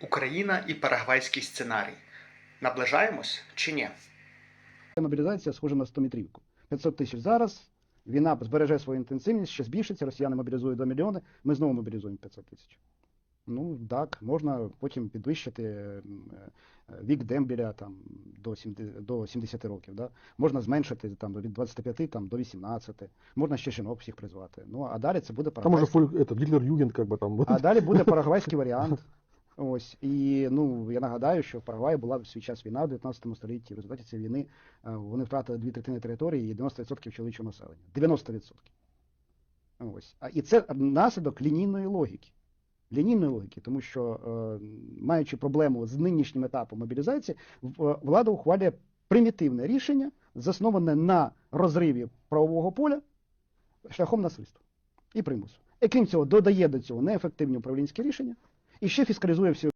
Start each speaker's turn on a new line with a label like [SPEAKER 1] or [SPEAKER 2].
[SPEAKER 1] Україна і парагвайський сценарій. Наближаємось чи ні?
[SPEAKER 2] Мобілізація схожа на 100-метрівку. 500 тисяч зараз, війна збереже свою інтенсивність, ще збільшиться, росіяни мобілізують 2 мільйони, ми знову мобілізуємо 500 тисяч. Ну, так, можна потім підвищити е, вік дембіля там, до 70, до 70 років. Да? Можна зменшити там, від 25 там, до 18, можна ще жінок всіх призвати. Ну, а далі це буде
[SPEAKER 3] Там уже фоль, это, Гитлер-Югент, как бы там.
[SPEAKER 2] а далі буде парагвайський варіант. Ось і ну я нагадаю, що в Парагваї була в свій час війна в 19 столітті. В результаті цієї війни е, вони втратили дві третини території і 90% чоловічого населення. 90%. Ось. І це наслідок лінійної логіки. Лінійної логіки, тому що е, маючи проблему з нинішнім етапом мобілізації, е, влада ухвалює примітивне рішення, засноване на розриві правового поля шляхом насильства і примусу. І крім цього, додає до цього неефективні управлінські рішення і ще фіскалізує всі